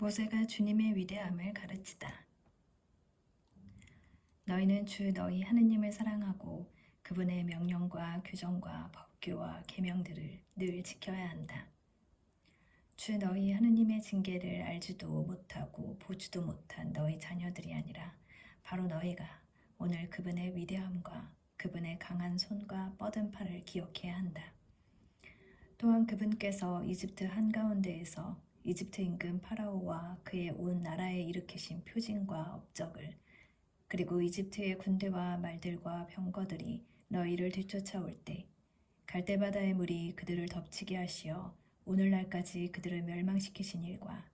모세가 주님의 위대함을 가르치다. 너희는 주 너희 하느님을 사랑하고 그분의 명령과 규정과 법규와 계명들을 늘 지켜야 한다. 주 너희 하느님의 징계를 알지도 못하고 보지도 못한 너희 자녀들이 아니라 바로 너희가 오늘 그분의 위대함과 그분의 강한 손과 뻗은 팔을 기억해야 한다. 또한 그분께서 이집트 한가운데에서 이집트 임금 파라오와 그의 온 나라에 일으키신 표징과 업적을 그리고 이집트의 군대와 말들과 병거들이 너희를 뒤쫓아올 때 갈대바다의 물이 그들을 덮치게 하시어 오늘날까지 그들을 멸망시키신 일과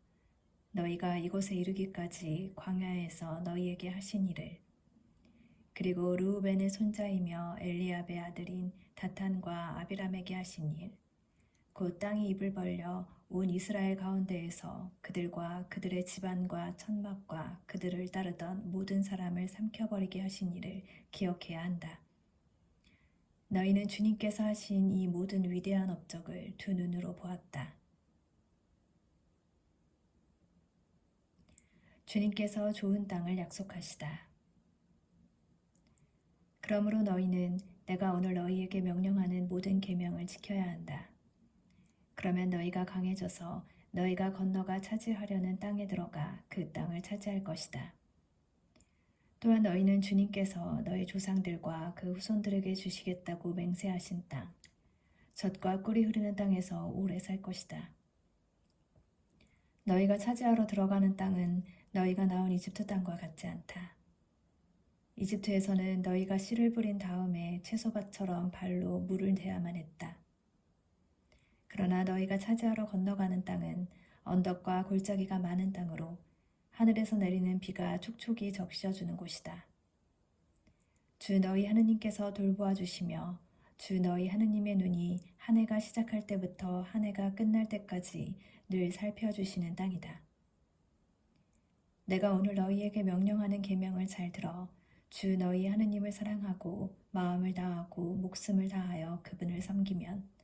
너희가 이곳에 이르기까지 광야에서 너희에게 하신 일을 그리고 르우벤의 손자이며 엘리압의 아들인 다탄과 아비람에게 하신 일, 곧 땅이 입을 벌려 온 이스라엘 가운데에서 그들과 그들의 집안과 천막과 그들을 따르던 모든 사람을 삼켜버리게 하신 일을 기억해야 한다. 너희는 주님께서 하신 이 모든 위대한 업적을 두 눈으로 보았다. 주님께서 좋은 땅을 약속하시다. 그러므로 너희는 내가 오늘 너희에게 명령하는 모든 계명을 지켜야 한다. 그러면 너희가 강해져서 너희가 건너가 차지하려는 땅에 들어가 그 땅을 차지할 것이다. 또한 너희는 주님께서 너희 조상들과 그 후손들에게 주시겠다고 맹세하신 땅, 젖과 꿀이 흐르는 땅에서 오래 살 것이다. 너희가 차지하러 들어가는 땅은 너희가 나온 이집트 땅과 같지 않다. 이집트에서는 너희가 씨를 뿌린 다음에 채소밭처럼 발로 물을 대야만 했다. 그러나 너희가 차지하러 건너가는 땅은 언덕과 골짜기가 많은 땅으로 하늘에서 내리는 비가 촉촉이 적셔주는 곳이다. 주 너희 하느님께서 돌보아 주시며 주 너희 하느님의 눈이 한 해가 시작할 때부터 한 해가 끝날 때까지 늘 살펴주시는 땅이다. 내가 오늘 너희에게 명령하는 계명을 잘 들어 주 너희 하느님을 사랑하고 마음을 다하고 목숨을 다하여 그분을 섬기면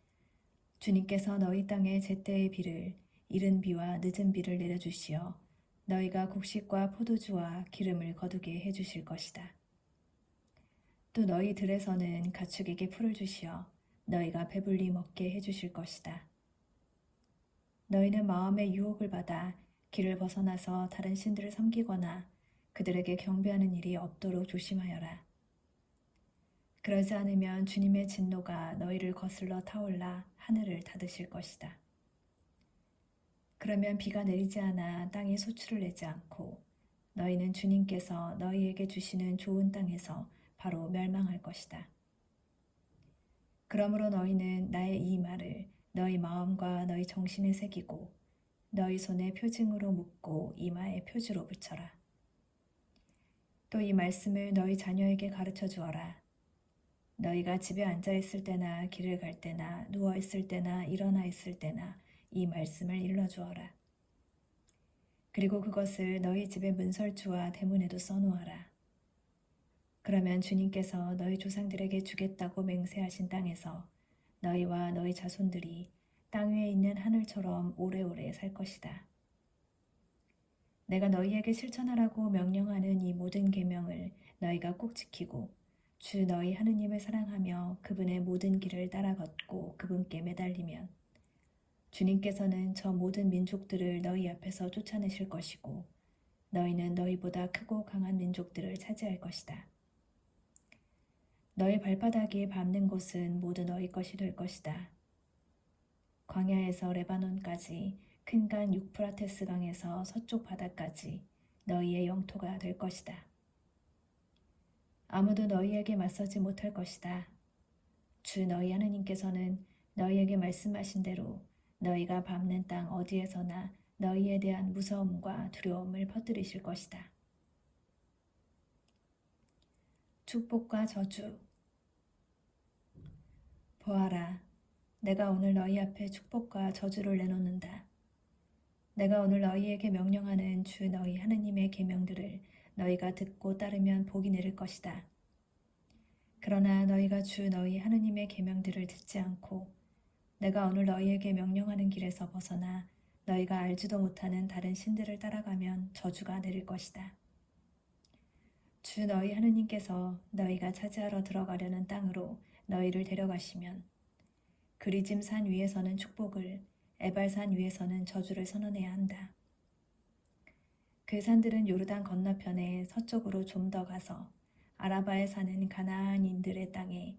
주님께서 너희 땅에 제때의 비를 이른 비와 늦은 비를 내려주시어 너희가 곡식과 포도주와 기름을 거두게 해주실 것이다. 또 너희 들에서는 가축에게 풀을 주시어 너희가 배불리 먹게 해주실 것이다. 너희는 마음의 유혹을 받아 길을 벗어나서 다른 신들을 섬기거나 그들에게 경배하는 일이 없도록 조심하여라. 그러지 않으면 주님의 진노가 너희를 거슬러 타올라 하늘을 닫으실 것이다. 그러면 비가 내리지 않아 땅이 소출을 내지 않고 너희는 주님께서 너희에게 주시는 좋은 땅에서 바로 멸망할 것이다. 그러므로 너희는 나의 이 말을 너희 마음과 너희 정신에 새기고 너희 손에 표징으로 묶고 이마에 표지로 붙여라. 또 이 말씀을 너희 자녀에게 가르쳐 주어라. 너희가 집에 앉아 있을 때나 길을 갈 때나 누워 있을 때나 일어나 있을 때나 이 말씀을 일러 주어라. 그리고 그것을 너희 집의 문설주와 대문에도 써놓아라. 그러면 주님께서 너희 조상들에게 주겠다고 맹세하신 땅에서 너희와 너희 자손들이 땅 위에 있는 하늘처럼 오래오래 살 것이다. 내가 너희에게 실천하라고 명령하는 이 모든 계명을 너희가 꼭 지키고 주 너희 하느님을 사랑하며 그분의 모든 길을 따라 걷고 그분께 매달리면 주님께서는 저 모든 민족들을 너희 앞에서 쫓아내실 것이고 너희는 너희보다 크고 강한 민족들을 차지할 것이다. 너희 발바닥이 밟는 곳은 모두 너희 것이 될 것이다. 광야에서 레바논까지 큰강 유프라테스 강에서 서쪽 바다까지 너희의 영토가 될 것이다. 아무도 너희에게 맞서지 못할 것이다. 주 너희 하느님께서는 너희에게 말씀하신 대로 너희가 밟는 땅 어디에서나 너희에 대한 무서움과 두려움을 퍼뜨리실 것이다. 축복과 저주 보아라, 내가 오늘 너희 앞에 축복과 저주를 내놓는다. 내가 오늘 너희에게 명령하는 주 너희 하느님의 계명들을 너희가 듣고 따르면 복이 내릴 것이다. 그러나 너희가 주 너희 하느님의 계명들을 듣지 않고 내가 오늘 너희에게 명령하는 길에서 벗어나 너희가 알지도 못하는 다른 신들을 따라가면 저주가 내릴 것이다. 주 너희 하느님께서 너희가 차지하러 들어가려는 땅으로 너희를 데려가시면 그리짐 산 위에서는 축복을 에발산 위에서는 저주를 선언해야 한다. 그 산들은 요르단 건너편에 서쪽으로 좀 더 가서 아라바에 사는 가나안인들의 땅에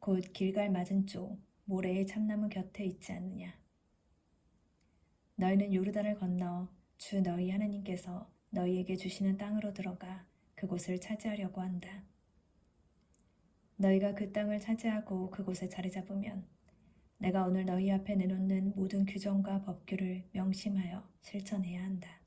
곧 길갈 맞은 쪽 모래의 참나무 곁에 있지 않느냐. 너희는 요르단을 건너 주 너희 하나님께서 너희에게 주시는 땅으로 들어가 그곳을 차지하려고 한다. 너희가 그 땅을 차지하고 그곳에 자리 잡으면 내가 오늘 너희 앞에 내놓는 모든 규정과 법규를 명심하여 실천해야 한다.